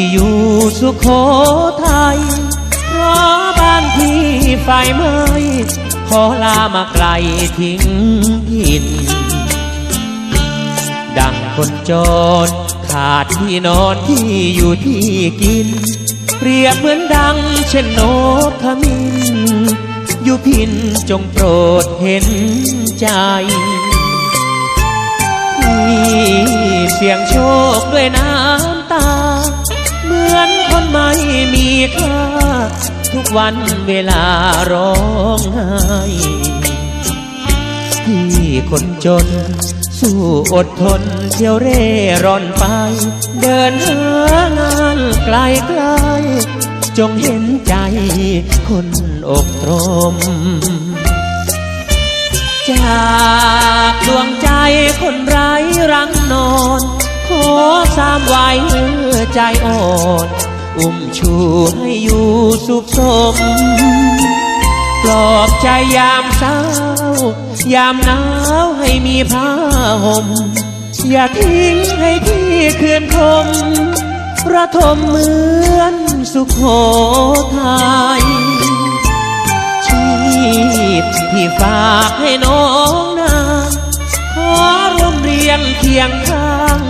ที่อยู่สุขโขทัยเพราะบ้านพี่ไฟไหม้ขอลามาไกลทิ้งถิ่นดังคนจนขาดที่นอนที่อยู่ที่กิน เปรียบเหมือนดังเช่นนกขมิ้นอยู่พินจงโปรดเห็นใจที่เสียงโชคด้วยน้ำ ค่าทุกวันเวลาร้องไห้ที่คนจน สู้อดทนเที่ยวเร่ร่อนไป เดินหางานไกลไกลๆจงเห็นใจคนอกตรม จากดวงใจคนไร้รังนอน ขอสามไว้ใจอ่อน อุ้มชูให้อยู่สุขสม ปลอบใจยามเศร้า ยามหนาวให้มีผ้าห่ม อย่าทิ้งให้พี่เคือนคมประทมเหมือนสุขโขทัยชีพที่ฝากให้น้องนางขอร่วมเรียงเคียงข้าง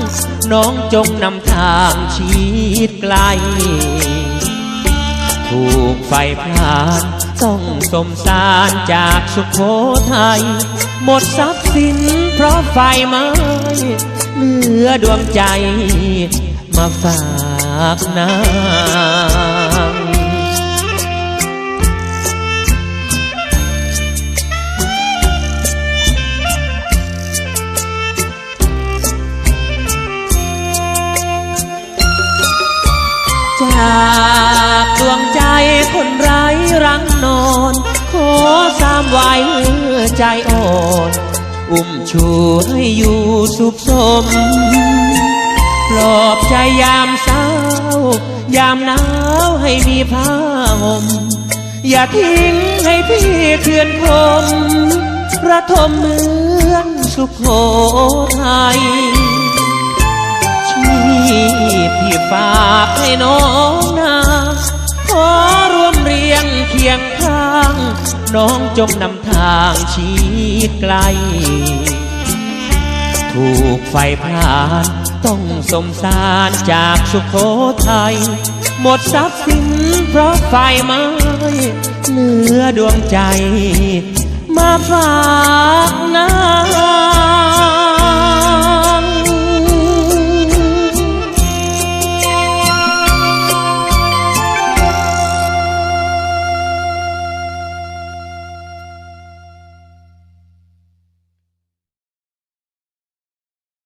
น้องจงนำทางชีดไกล ถูกไฟพลานต้องสมสารจากสุขโขทัยหมดทรัพย์สินเพราะไฟไหม้เหลือดวงใจมาฝากนา จากดวงใจคนไร้รังนอน ขอสามไว้ใจอ่อน อุ้มชูให้อยู่สุขสม ปลอบใจยามเศร้า ยามหนาวให้มีผ้าห่ม อย่าทิ้งให้พี่เคือนคมระทมเหมือนสุขโขทั น้องจงนำทางชี้ไกล ถูกไฟพานต้องสมสารจากสุขโขทัย หมดทรัพย์สินเพราะไฟไหม้เหลือดวงใจ มาฝากนา